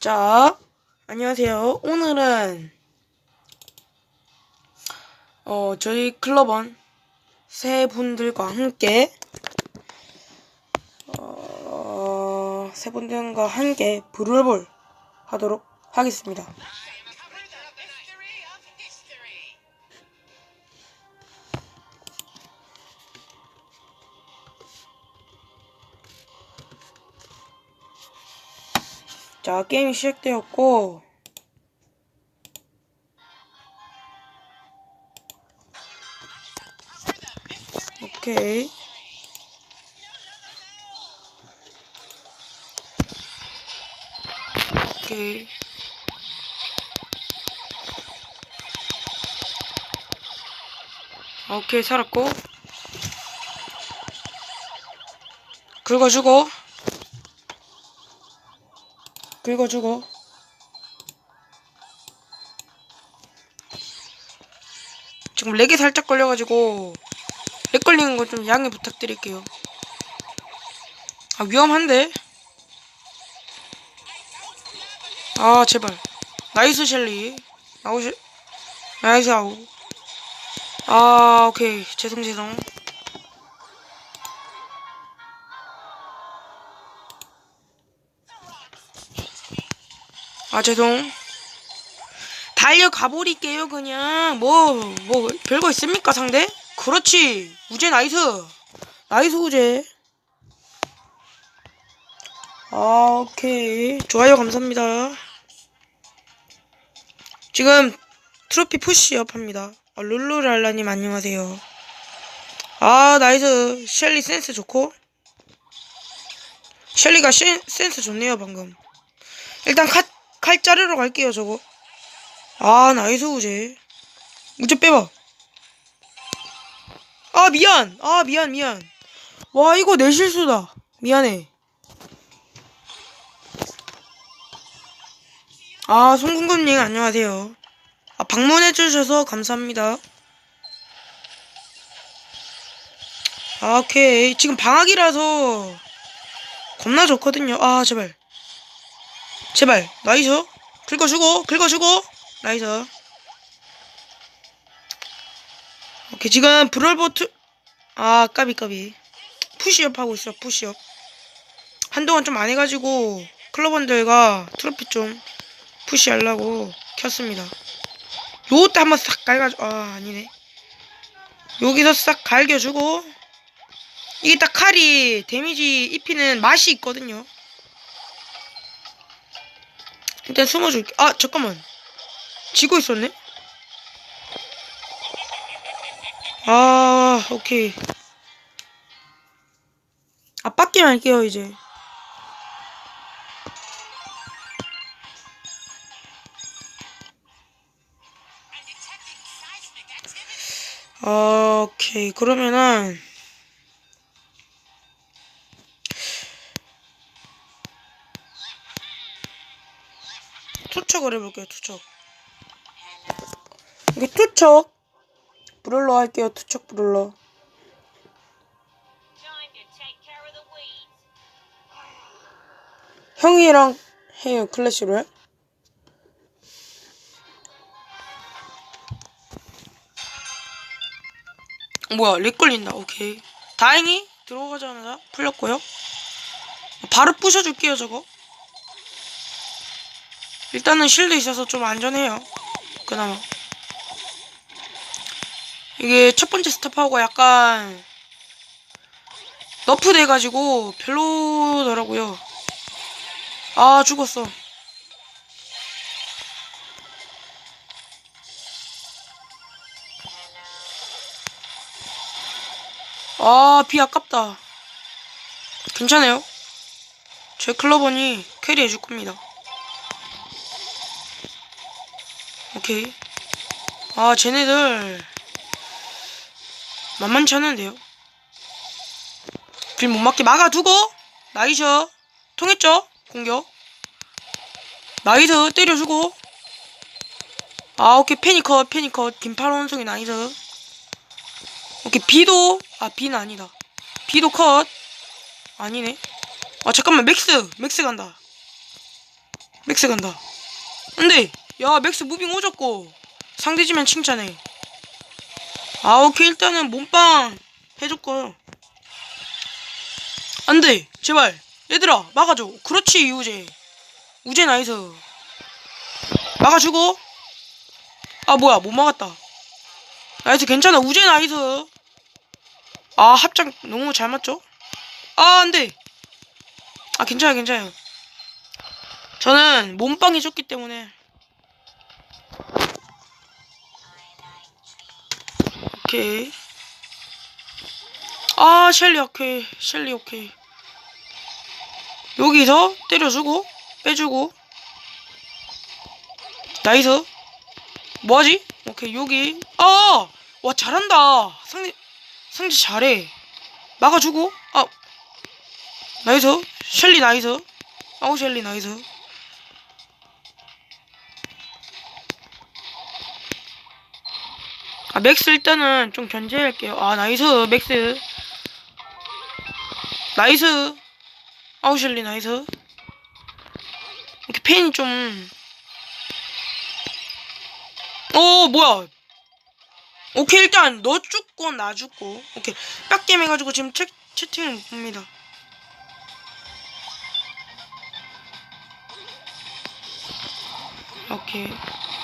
자, 안녕하세요. 오늘은 어, 저희 클럽원 세 분들과 함께 어, 세 분들과 함께 브롤볼 하도록 하겠습니다. 자, 게임이 시작되었고 오케이. 오케이. 오케이, 살았고. 긁어주고. 긁어주고. 지금 렉이 살짝 걸려가지고 렉 걸리는 거 좀 양해 부탁드릴게요. 아 위험한데? 아 제발 나이스 셸리 나오시 나이스 아우 아 오케이 죄송 죄송 아 죄송 달려가 버릴게요 그냥. 뭐뭐 별거 있습니까 상대? 그렇지. 우재 나이스. 나이스 우재. 아 오케이. 좋아요 감사합니다. 지금 트로피 푸시업 합니다. 아, 룰루랄라님 안녕하세요. 아 나이스. 셸리 센스 좋고. 셸리가 시, 센스 좋네요 방금. 일단 칼, 칼 자르러 갈게요 저거. 아 나이스 우재. 우재 빼봐. 아 미안. 아 미안 미안. 와 이거 내 실수다. 미안해. 아 송궁금님 안녕하세요. 아 방문해주셔서 감사합니다. 아 오케이. 지금 방학이라서 겁나 좋거든요. 아 제발 제발 나이스 긁어주고 긁어주고. 나이스 오케이 지금 브롤보트. 아 까비 까비. 푸시업 하고 있어 푸시업. 한동안 좀 안 해가지고 클로번들과 트로피 좀 푸시하려고 켰습니다. 요때 한번 싹 갈가지고 아 아니네. 여기서 싹 갈겨주고 이게 딱 칼이 데미지 입히는 맛이 있거든요 일단 숨어줄게. 아 잠깐만. 지고 있었네? 아 오케이. 아 빡기만 할게요 이제. 오케이 그러면은 투척을 해볼게요 투척. 이게 투척. 브롤러 할게요 투척 브롤러. 형이랑 해요 클래시로 해? 뭐야 렉 걸린다. 오케이. 다행히 들어가자마자 풀렸고요. 바로 부셔줄게요 저거 일단은 실드 있어서 좀 안전해요. 그나마. 이게 첫 번째 스타파워가 약간 너프 돼가지고 별로더라고요. 아 죽었어. 아 비 아깝다. 괜찮아요. 제 클로버니 캐리 해줄 겁니다 오케이. 아 쟤네들 만만치 않은데요. 빌 못 맞게 막아두고 나이셔. 통했죠? 공격. 나이스. 때려주고. 아 오케이. 패니컷 패니컷. 김파로 원숭이 나이스. 오케이. 비도 아 비는 아니다. 비도 컷. 아니네. 아 잠깐만. 맥스. 맥스 간다. 맥스 간다. 안돼. 야 맥스 무빙 오졌고 상대지면 칭찬해. 아 오케이 일단은 몸빵 해줬고요. 안돼 제발 얘들아 막아줘. 그렇지 우재. 우재 나이스. 막아주고. 아 뭐야 못 막았다. 나이스 괜찮아 우재 나이스. 아 합장 너무 잘 맞죠? 아 안돼. 아 괜찮아 괜찮아요. 저는 몸빵이 좋기 때문에 오케이. 아 셸리 오케이. 셸리 오케이. 여기서 때려주고 빼주고. 나이스. 뭐하지? 오케이 여기. 아 와 잘한다. 상대 상대 잘해. 막아주고. 아. 나이스. 셸리 나이스. 아우 셸리 나이스 아 맥스 일단은 좀 견제할게요 아 나이스 맥스 나이스 아우 셸리 나이스 이렇게 펜이 좀 오, 뭐야. 오케이, 일단 너 죽고 나 죽고. 오케이. 빡겜 해가지고 지금 채, 채팅을 봅니다. 오케이.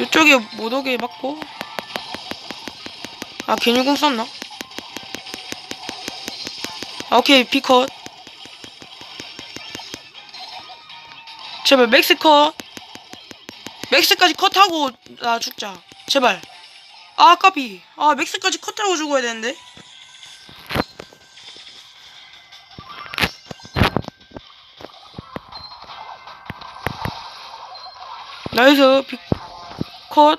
이쪽에 못 오게 맞고. 아, 괜히 공 썼나? 아, 오케이, 비컷. 제발, 맥스 컷. 맥스까지 컷하고 나 죽자. 제발. 아, 까비. 아, 맥스까지 컷하고 죽어야 되는데. 나이스, 빅, 컷.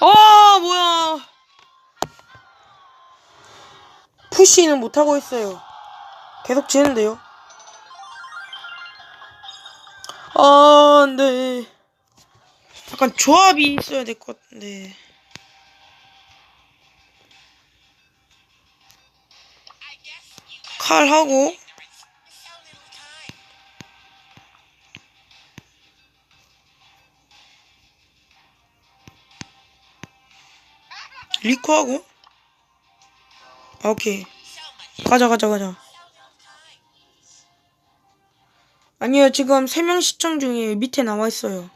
아, 뭐야. 푸시는 못하고 있어요. 계속 지는데요. 아, 네. 약간 조합이 있어야 될 것 같은데. 칼하고. 리코하고. 아, 오케이. 가자, 가자, 가자. 아니요, 지금 3명 시청 중에 밑에 나와 있어요.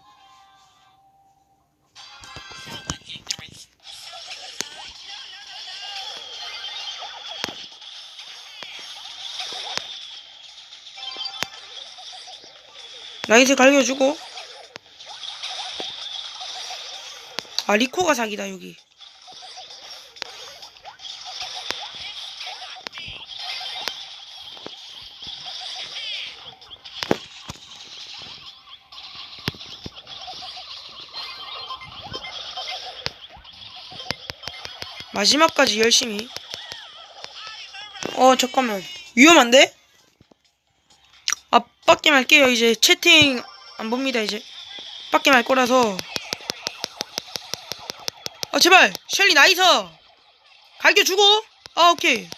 So much ignorance. So little time. 나이스 갈겨주고. 아, 리코가 사기다, 여기. 마지막까지 열심히. 어, 잠깐만. 위험한데? 아, 빡게 말게요. 이제 채팅 안 봅니다, 이제. 빡게 말 거라서. 아, 제발. 셸리 나이스. 갈겨 주고. 아, 오케이.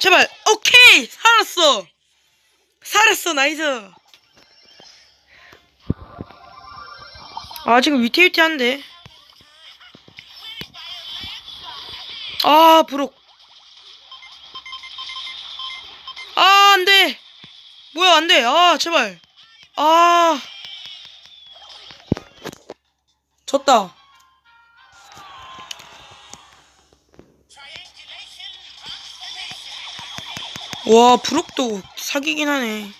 제발. 오케이. 살았어. 살았어, 나이스. 아, 지금 위태위태한데. 아, 브록. 아, 안 돼. 뭐야, 안 돼. 아, 제발. 아. 졌다. 와, 브록도 사기긴 하네.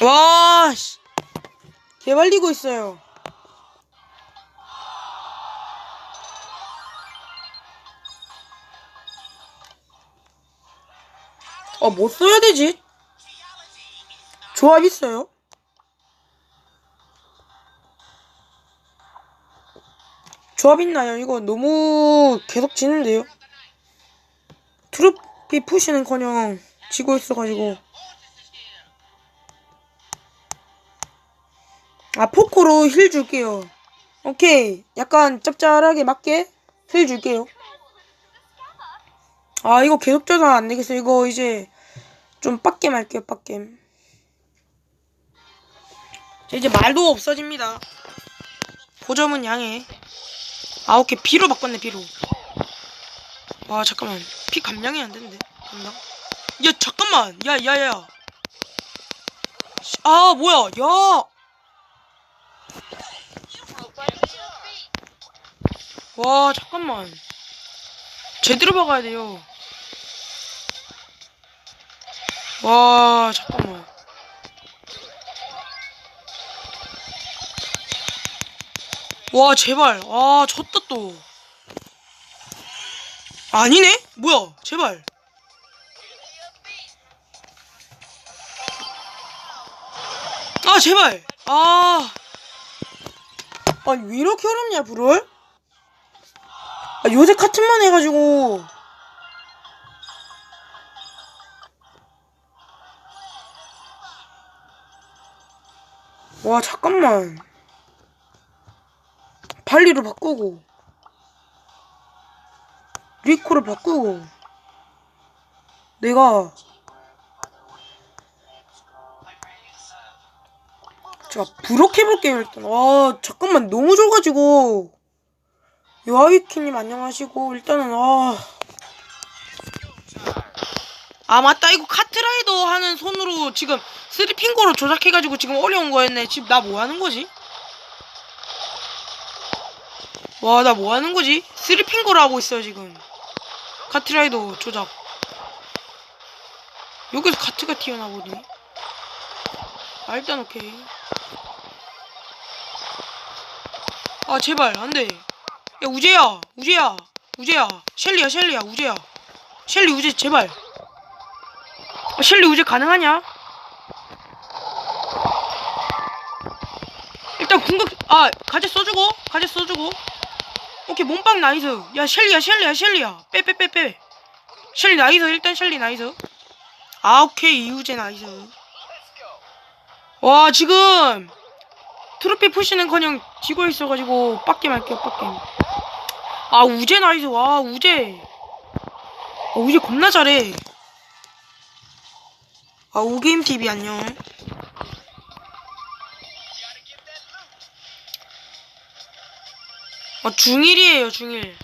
와, 씨. 개발리고 있어요. 어, 뭐 써야 되지? 조합 있어요? 조합 있나요? 이거 너무 계속 지는데요? 트로피 푸시는커녕 지고 있어가지고 아 포코로 힐 줄게요 오케이 약간 짭짤하게 맞게 힐 줄게요 아 이거 계속 져서 안 되겠어. 이거 이제 좀 빡겜 할게요. 빡겜. 자, 이제 말도 없어집니다. 고점은 양해. 아 오케이 B로 바꿨네 B로. 와 잠깐만 피 감량이 안 되는데 감량? 야 잠깐만 야 야야. 아 뭐야 야. 와 잠깐만. 제대로 박아야 돼요. 와 잠깐만. 와 제발. 아 졌다 또. 아니네? 뭐야? 제발. 아 제발. 아. 아니 왜 이렇게 어렵냐 불을 아, 요새 카튼만 해가지고. 와 잠깐만. 발리로 바꾸고. 리코를 바꾸고. 내가. 자 부록해볼게요 일단. 아 잠깐만. 너무 좋아가지고 요아위키님 안녕하시고 일단은 아. 아 맞다. 이거 카트라이더 하는 손으로 지금 스리핑거로 조작해가지고 지금 어려운 거였네. 지금 나 뭐 하는 거지? 와 나 뭐 하는 거지? 스리핑거로 하고 있어요 지금. 카트라이더 조작. 여기서 카트가 튀어나오네. 아 일단 오케이. 아 제발 안돼 야 우재야 우재야 우재야. 셸리야 셸리야 우재야. 셸리 우재 제발. 아, 셸리 우재 가능하냐? 일단 궁극 아 가재 써주고 가재 써주고. 오케이 몸빵 나이스. 야 셸리야 셸리야 셸리야. 빼 빼 빼빼. 셸리 나이스 일단 셸리 나이스. 아 오케이 이우재 나이스. 와 지금 트로피 푸시는커녕 지고 있어가지고 빡게 말게요 빡게 아 우재 나이스 와 우재. 아, 우재 겁나 잘해. 아 오게임 TV 안녕. 아 중1이에요 중1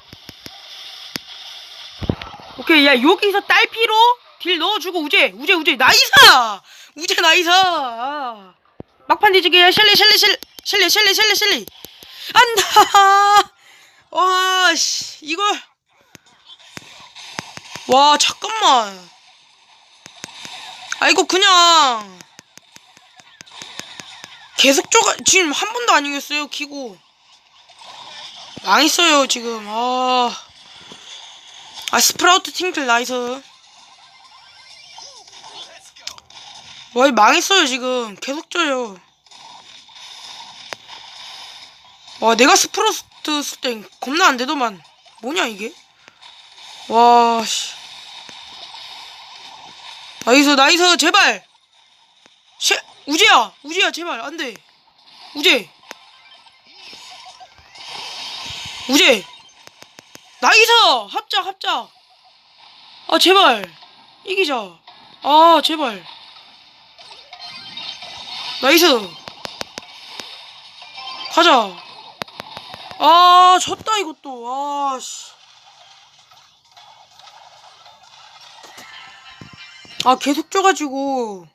오케이 야 여기서 딸피로? 딜 넣어주고 우재 우재 우재. 나이스 우재 나이스 아. 막판 뒤지기야 셸리 셸리 셸리 셸리 셸리 셸리 셸리. 안다 와 씨 이걸. 와 잠깐만. 아 이거 그냥 계속 쪼가 지금 한 번도 안 이겼어요 키고. 망했어요 지금. 아, 아 스프라우트 팅클 나이스 와, 이 망했어요, 지금. 계속 져요. 와, 내가 스프로스트 쓸 땐 겁나 안 되더만. 뭐냐, 이게? 와, 씨. 나이스, 나이스, 제발! 쉐, 우재야! 우재야, 제발, 안 돼. 우재! 우재! 나이스! 합작, 합작! 아, 제발! 이기자. 아, 제발. 나이스 가자 아 졌다 이것도. 아 씨. 아 계속 져가지고